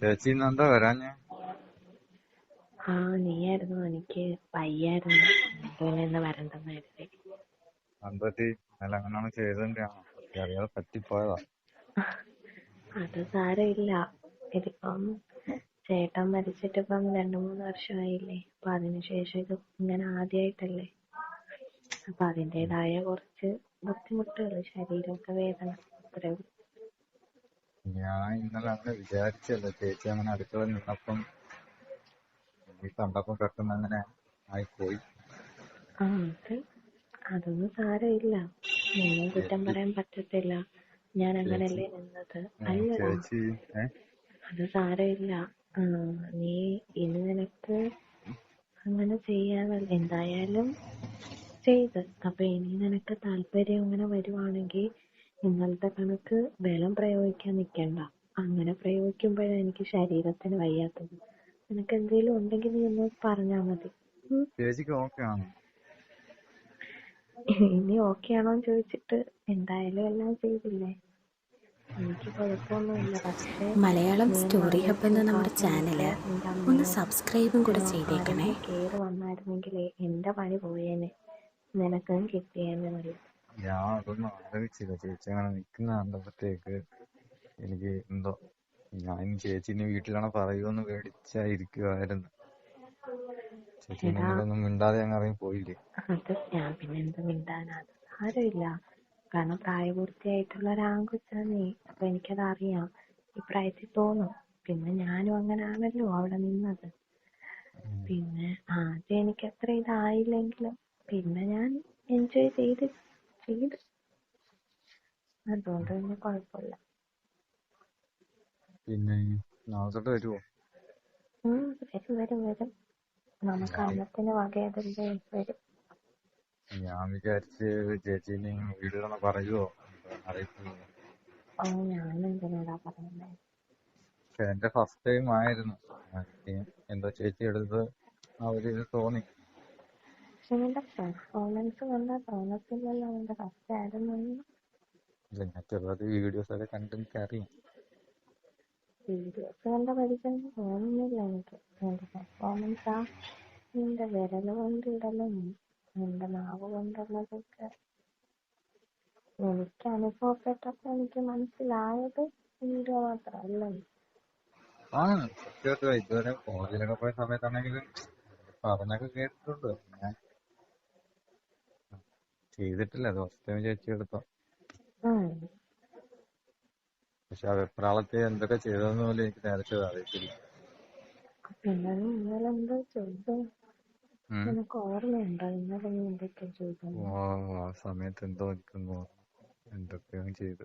ചേച്ചി ഇന്നെന്താ വരാഞ്ഞെ? ആ നീയായിരുന്നു. എനിക്ക് വയ്യായിരുന്നു പിന്നെ ഇന്ന് വരണ്ടെന്ന് കരുതി. എന്തുപറ്റി ഇന്നലെ അങ്ങനെയാണ് ചെയ്തതിന്റെയാണോ അറിയാതെ പറ്റിപ്പോയതാ. അത് സാരമില്ല. ഇതിപ്പം ചേട്ടൻ മരിച്ചിട്ട് ഇപ്പം രണ്ടു മൂന്ന് വർഷമായില്ലേ. അപ്പൊ അതിനുശേഷം ഇത് ഇങ്ങനെ ആദ്യായിട്ടല്ലേ. അപ്പൊ അതിന്റേതായ കുറച്ച് ബുദ്ധിമുട്ടുകൾ ശരീരമൊക്കെ വേദന അത്രേ ഞാൻ ഇന്നലെ അങ്ങനെ വിചാരിച്ചല്ല ചേച്ചി അങ്ങനെ അടുക്കള നിന്നപ്പം നീ കണ്ടപ്പം പെട്ടെന്ന് അങ്ങനെ ആയിപ്പോയി. ആ അത് അതൊന്നും സാരമില്ല. നിന്നെ കുറ്റം പറയാൻ പറ്റത്തില്ല. ഞാൻ അങ്ങനല്ലേ നിന്നത്. അല്ലടാ. അത് സാരമില്ല. നീ ഇനി നിനക്ക് അങ്ങനെ ചെയ്യാനല്ല എന്തായാലും ചെയ്ത്. അപ്പൊ ഇനി നിനക്ക് താല്പര്യം അങ്ങനെ വരുവാണെങ്കിൽ ഇന്നലത്തെ കണക്ക് ബലം പ്രയോഗിക്കാൻ നിക്കണ്ട. അങ്ങനെ പ്രയോഗിക്കുമ്പോഴാണ് എനിക്ക് ശരീരത്തിന് വയ്യാത്തത്. നിനക്ക് എന്തെങ്കിലും ഉണ്ടെങ്കിൽ നീ ഒന്ന് പറഞ്ഞാ മതി. ഉം. ചേച്ചിക്ക് ഓക്കെ ആണോ. ഇനി ഓക്കേ ആണോന്ന് ചോദിച്ചിട്ട് എന്തായാലും എല്ലാം ചെയ്തില്ലേ? എനിക്ക് കുഴപ്പമൊന്നുമില്ല. പക്ഷേ മലയാളം സ്റ്റോറി ഹബ് എന്ന നമ്മുടെ ചാനൽ ഒന്ന് സബ്സ്ക്രൈബും കൂടെ ചെയ്തേക്കണേ. കേറി വന്നായിരുന്നെങ്കിലേ എന്റെ പണി പോയേനെ. നിനക്കും കിട്ടിയേനെ ഞാൻ അതൊന്നും ആലോചിച്ചില്ല. ചേച്ചി അങ്ങനെ നിൽക്കുന്ന കണ്ടപ്പോഴത്തേക്ക് എനിക്ക് എന്തോ ഞാൻ ചേച്ചി ഇനി വീട്ടിലാണ് പറയുമെന്ന് പേടിച്ചായിരിക്കുവായിരുന്നു. ചേച്ചി ഇന്നലൊന്നും മിണ്ടാതെ അങ്ങ് ഇറങ്ങി പോയില്ലേ? അത് ഞാൻ പിന്നെ എന്ത് മിണ്ടാനാ? അത് സാരമില്ല. കാരണം പ്രായപൂർത്തിയായിട്ടുള്ള ഒരു ആൺകൊച്ചാ നീ അപ്പൊ എനിക്കത് അറിയാം ഈ പ്രായത്തിൽ തോന്നും. പിന്നെ ഞാനും അങ്ങനെ ആണല്ലോ അവിടെ നിന്നത്. പിന്നെ ആദ്യം എനിക്ക് അത്ര ഇതായില്ലെങ്കിലും പിന്നെ ഞാൻ എൻജോയ് ചെയ്ത് ചെയ്ത്. അതുകൊണ്ട് പിന്നെ കുഴപ്പമില്ല. പിന്നെ ഉം വരും വരും വരും. നമുക്ക് അന്നത്തിന് വകയതല്ലേ വരും. ഞാൻ വിചാരിച്ച് ചേച്ചി ഇനി വീട്ടിലൊന്ന് പറയുവോ? ഓ ഞാൻ എന്തിനാടാ പറയുന്നേ? എന്റെ ഫസ്റ്റ് ടൈം ആയിരുന്നു. എന്തോ ചേച്ചി എടുത്ത് ആ ഒരു ഇത് തോന്നി. നിന്റെ പെർഫോമൻസ് കണ്ടാ തോന്നത്തില്ലല്ലോ അവന്റെ ഫസ്റ്റ് ആയിരുന്നു ഇല്ല, ഞാൻ ചെറുതായിട്ട് വീഡിയോസ് ഒക്കെ കണ്ട് എനിക്കറിയാം. വീഡിയോസ് കണ്ട പഠിക്കാൻ തോന്നുന്നില്ല എനിക്ക്. നിന്റെ പെർഫോമൻസ് ആ നിന്റെ വിരൽ കൊണ്ട് ഇടലും നിന്റെ നാവ് കൊണ്ടുള്ളതൊക്കെ എനിക്ക് അനുഭവപ്പെട്ടപ്പോ എനിക്ക് മനസ്സിലായത് വീഡിയോ മാത്രമല്ല. ആ സത്യമായിട്ടും. ഇതുവരെ കോളേജിലൊക്കെ പോയ സമയത്താണെങ്കിലും പറഞ്ഞൊക്കെ കേട്ടിട്ടുണ്ട്. ഞാൻ ചെയ്തിട്ടില്ല. ടൈം ചേച്ചി എടുത്തോ പക്ഷെ ആ വെപ്രാളത്തിൽ എന്തൊക്കെ ചെയ്തതെന്ന് പോലും എനിക്ക് നേരത്തെ അറിയത്തില്ല. പിന്നെ നീ ഇന്നലെ എന്തോ ചെയ്തു. ഉം. നിനക്ക് ഓർമ്മയുണ്ടോ? ഇന്നലെ നീ എന്തൊക്കെ ചെയ്തു? ഓ ആ സമയത്ത് എന്തോ ഓർമ്മ എന്തൊക്കെയോ ചെയ്ത്.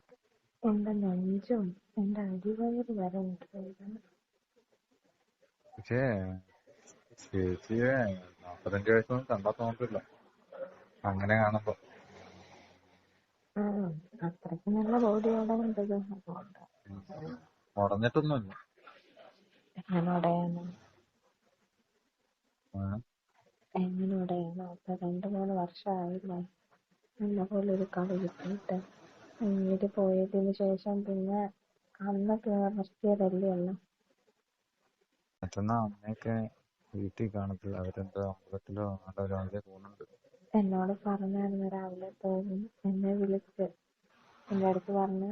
എന്റെ നെഞ്ചും എന്റെ അടിവയറ് വരെ പക്ഷേ ചേച്ചിയെ നാപ്പത്തഞ്ച് വയസ്സൊന്നും കണ്ടാ അങ്ങനെ കാണുമ്പോ. ആ അത്രയ്ക്ക് നല്ല ബോഡിയോടെ അതുകൊണ്ട് ഉടഞ്ഞിട്ടൊന്നുമില്ല. എങ്ങനെ ഉടയാനോ ആ, എങ്ങനെ ഉടയാനോ ഇപ്പൊ രണ്ടു മൂന്ന് പോലെ ഒരു കളി കിട്ടിയിട്ട്. വീട്ടിൽ പോയതിന് ശേഷം പിന്നെ അന്നൊക്കെ നിർത്തിയതല്ലേ ഉള്ളു. മറ്റന്നാ അമ്മയൊക്കെ വീട്ടിൽ കാണത്തില്ല. അവരെന്തോ അമ്പലത്തിലോ അങ്ങോട്ടോ രാവിലെ എന്നോട് പറഞ്ഞായിരുന്നു രാവിലെ പോകും എന്നെ വിളിച്ച് എന്റെ അടുത്ത് പറഞ്ഞ്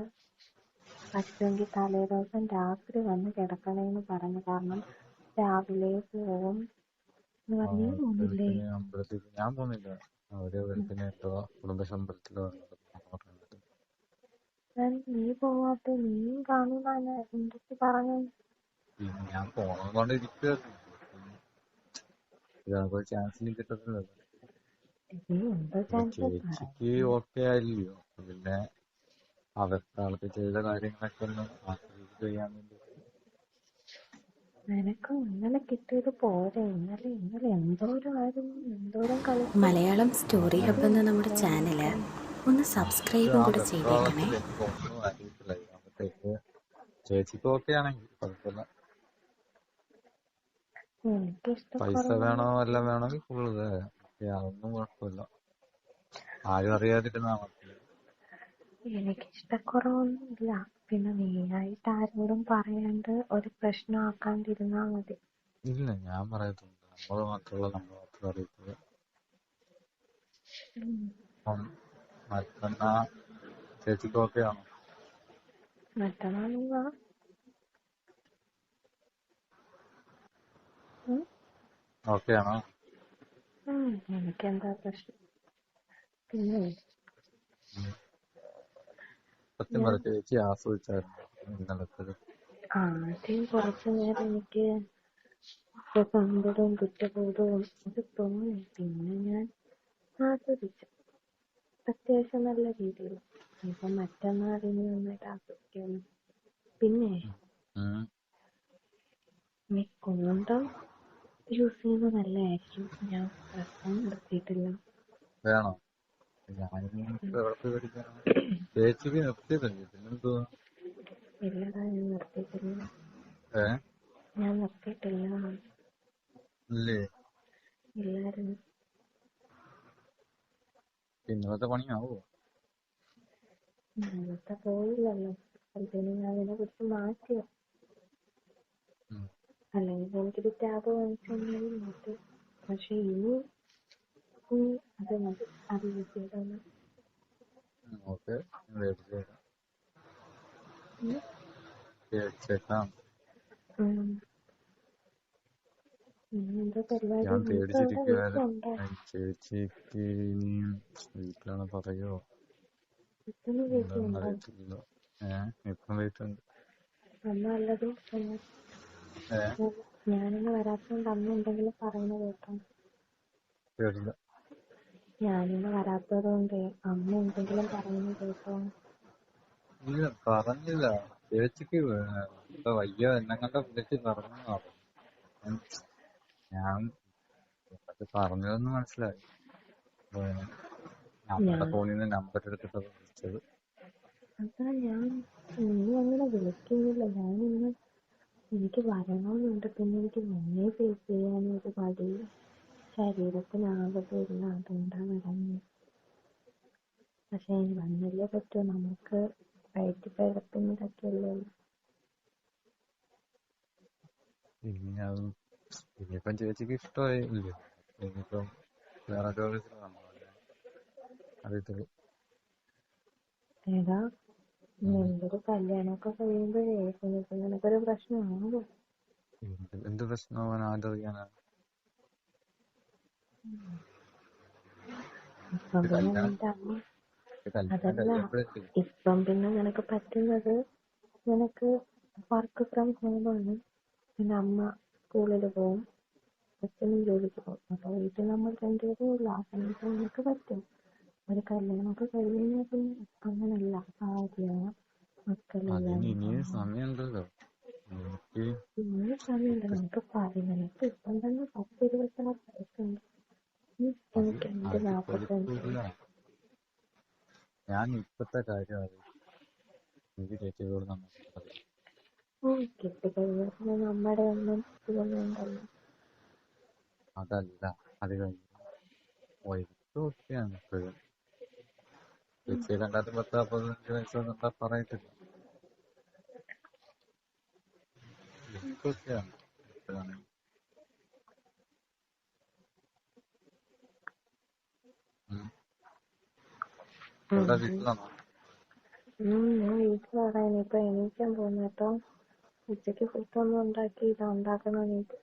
പറ്റുമെങ്കിൽ തലേ ദിവസം രാത്രി വന്ന് കിടക്കണേന്ന് പറഞ്ഞു. കാരണം രാവിലെ പോവും. എന്ന് പറഞ്ഞു അമ്പലത്തിൽ ഞാൻ പോകുന്നില്ല അവർ വെളുപ്പിന് എന്തോ കുടുംബസമ്പലത്തിലോ ഞാൻ നീ പോവാത്ത നീ കാണുന്നാണ് എന്റെ അടുത്ത് പറഞ്ഞു? ഞാൻ ഇതേപോലെ ചാൻസ് കിട്ടത്തില്ലല്ലോ നീ എന്തോ അപ്പൊ ചാൻസ് ചേച്ചിക്ക് ഓക്കെ ആയില്ലയോ? അപ്പൊ പിന്നെ അവർക്ക് ആൾക്ക് ചെയ്ത കാര്യങ്ങളൊക്കെ ഒന്ന് ആസ്വദിച്ച് ചെയ്യാൻ വേണ്ടി. നിനക്ക് ഇന്നലെ കിട്ടിയത് പോരെ. ഇന്നലെ ഇന്നലെ എന്തോരം ആയിരുന്നു എന്തോരം കളി. മലയാളം സ്റ്റോറി ഹബ് എന്ന നമ്മുടെ ചാനൽ ഒന്ന് സബ്സ്ക്രൈബും കൂടെ ചെയ്തേക്കണേ. വെപ്രാളത്തിൽ എനിക്ക് ഒന്നും അറിയത്തില്ല. അപ്പത്തേക്ക് ചേച്ചിക്ക് ഓക്കെ ആണെങ്കിൽ കുഴപ്പമില്ല. എനിക്ക് പൈസ വേണോ വല്ലതും വേണമെങ്കിൽ ഫുള്ള് അതൊന്നും കുഴപ്പമില്ല. ആരും അറിയാതിരുന്നാ മതി. എനിക്ക് ഇഷ്ടക്കുറവൊന്നുമില്ല പിന്നെ നീയായിട്ട് ആരോടും പറയാണ്ട് ഒരു പ്രശ്നം ആക്കാണ്ടിരുന്നാ മതി. ഇല്ല ഞാൻ പറയത്തില്ല നമ്മൾ മാത്രമല്ല നമ്മൾ മാത്രം അറിയത്തില്ല ഉം. അപ്പം മറ്റന്നാ ചേച്ചിക്ക് ഓക്കെ ആണോ? മറ്റന്നാൾ നീ വാ? ഓക്കെ ആണോ? എനിക്കെന്താ പ്രശ്നം പിന്നെ ആദ്യം കുറച്ചു നേരം എനിക്ക് ഇപ്പൊ സങ്കടവും കുറ്റബോധവും ഇത് തോന്നി പിന്നെ ഞാൻ ആസ്വദിച്ചു അത്യാവശ്യം നല്ല രീതിയിൽ ഇപ്പൊ മറ്റന്നാൾ ഇനി നന്നായിട്ട് ആസ്വദിക്കുന്നു പിന്നെ ഉം. യൂസ് ചെയ്യുന്നത് നല്ലതായിരിക്കും. ഞാൻ പ്രശ്നം നിർത്തിയിട്ടില്ല. വേണോ? ഇന്നത്തെ നിർത്തിയതല്ലേ? ഇല്ലടാ ഞാൻ നിർത്തിയിട്ടില്ല. ഏ? ഞാൻ നിർത്തിയിട്ടില്ല. ഇല്ലേ? ഇല്ലായിരുന്നു. ഇന്നലത്തെ പണിയാവോ? ഇന്നത്തെ പോയില്ലല്ലോ. ഞാൻ അതിനെ കുറിച്ച് മാറ്റിയോ. അല്ലെങ്കിൽ നമുക്കിത് ടാബ് വാങ്ങിച്ചെങ്കിലും മാറ്റി പക്ഷെ ഇനി ഇനി അത് മതി. അത് യൂസ് ചെയ്താൽ ഓക്കെ. ഞാൻ ചേച്ചിക്ക് ഇനി വീട്ടിലാണ് പറയോ? ഇപ്പൊന്ന് എന്താണെന്ന് വീട്ടിലുണ്ടോ? അറിയത്തില്ല. ഏഹ് ഇപ്പം വീട്ടുണ്ട് ഞാനിന്ന് വരാത്തോണ്ട് അമ്മ എന്തെങ്കിലും പറയുന്ന കേട്ടോ. ഞാനിന്ന് വരാത്തത് കൊണ്ട് അമ്മ എന്തെങ്കിലും പറയുന്ന കേട്ടോ. ഇല്ല പറഞ്ഞില്ല. ചേച്ചിക്ക് ഇപ്പൊ വയ്യ എന്നെ കണ്ട വിളിച്ച് പറഞ്ഞു. ഞാൻ അത് പറഞ്ഞതെന്ന് മനസ്സിലായി. ഞാൻ ഫോണിൽ നിന്ന് നമ്പർ എടുത്തിട്ട് വിളിച്ചത്. അതാ ഞാൻ നീ അങ്ങനെ വിളിക്കുന്നില്ല. ഞാനിന്ന് എനിക്ക് വരണമെന്നുണ്ട്. പിന്നെ എനിക്ക് മുന്നേ ഫേസ് ചെയ്യാനും ഒരു മടി. ശരീരത്തിനാകത്തില്ല അതുകൊണ്ടാ വരാഞ്ഞത്. പക്ഷെ വന്നല്ലേ പറ്റൂ. നമുക്ക് വയറ്റി ഇനിയിപ്പം ചേച്ചിക്ക് ഇനിയിപ്പം വേറെ ചോദിച്ചിട്ടാണോ അറിയത്തുള്ളൂ ഏതാ? ഉം. കല്യാണൊക്കെ കഴിയുമ്പഴേ നിനക്കൊരു നിന്റെ അമ്മ ഒരു കല്യാണം അതല്ല. ഇപ്പം പിന്നെ നിനക്ക് പറ്റുന്നത് നിനക്ക് വർക്ക് ഫ്രം ഹോമാണ് പിന്നെ അമ്മ സ്കൂളിൽ പോവും. അച്ഛനും ജോലിക്ക് പോകും അപ്പൊ വീട്ടിൽ നമ്മൾ രണ്ടുപേരേ ഉള്ളൂ. ആ സമയത്ത് നിനക്ക് പറ്റും. ഒരു കല്യാണമൊക്കെ കഴിഞ്ഞ് കഴിഞ്ഞാൽ പിന്നെ അങ്ങനല്ല സമയമുണ്ടല്ലോ. ഇപ്പം തന്നെ വയസ്സുണ്ട്. നാപ്പത്തഞ്ച്. ഞാൻ ഇപ്പത്തെ കാര്യം കിട്ടിക്കഴിഞ്ഞാൽ നമ്മുടെ ഒന്നും അതല്ല. അത് കഴിഞ്ഞ് വൈകിട്ട് ഒക്കെയാണ് ഇപ്പോഴും. ചേച്ചിയെ കണ്ടാലും പത്ത് പതിനഞ്ച് വയസ്സൊന്നും എന്താ പറയത്തില്ല. എനിക്കൊക്കെയാണ് ഇപ്പോഴാണ് ഉം. എവിടെ വീട്ടിലാണോ ഞാൻ വീട്ടിലാണ് ഇനിയിപ്പോ എണീക്കാൻ പോകുന്നു കേട്ടോ. ഉച്ചയ്ക്ക് ഫുഡൊന്നും ഉണ്ടാക്കി ഇതാ ഉണ്ടാക്കണം എനിക്ക്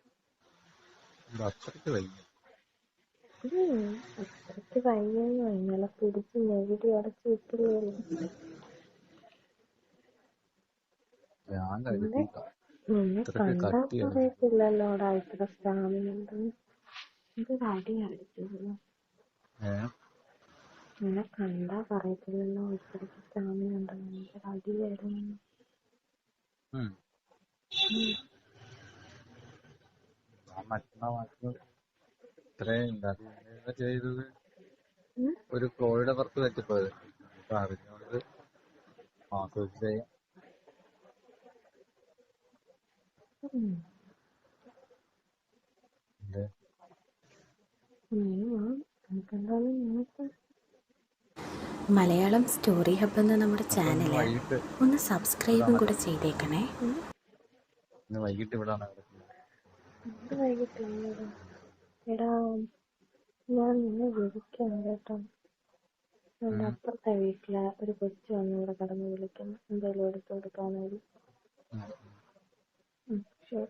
അത്രയ്ക്ക് വൈകി. ഉം അത്രയ്ക്ക് വയ്യെന്നോ ഇന്നലെ പിടിച്ച് നെവിടി അടച്ച് വിട്ടില്ലല്ലോ ഞാൻ നിന്നെ നിന്നെ കണ്ടാ പറയത്തില്ലല്ലോടാ ഇത്ര സ്റ്റാമിന ഉണ്ടെന്ന്. എന്തൊരു അടി അടിച്ചല്ലോ ഏഹ് നിന്നെ കണ്ടാ പറയത്തില്ലല്ലോ ഇത്രയ്ക്ക് സ്റ്റാമിന എന്തൊരു അടിയായിരുന്നു ഉം. ഇത്രയും ഉണ്ട് ചെയ്തത്. ഒരു കോഴിയുടെ പുറത്ത് പറ്റിപ്പോയത് അപ്പൊ അറിഞ്ഞോണ്ട് ആസ്വദിച്ചു. എന്തേ മലയാളം സ്റ്റോറി ഹബ് എന്ന നമ്മുടെ ചാനൽ വൈകിട്ട് ഒന്ന് സബ്സ്ക്രൈബും കൂടെ ചെയ്തേക്കണേ. ഇന്ന് വൈകിട്ട് ഇവിടെ കിടക്കുന്നത് എന്ത് വൈകിട്ടില്ലടാ എടാ ഞാൻ നിന്നെ വിളിക്കാൻ കേട്ടോ. എന്റെ അപ്പുറത്തെ വീട്ടിലെ ഒരു കൊച്ചു വന്ന് ഇവിടെ കിടന്ന് വിളിക്കുന്ന്. എന്തേലും എടുത്തു കൊടുക്കാനായി. വേണ്ടി ശരി.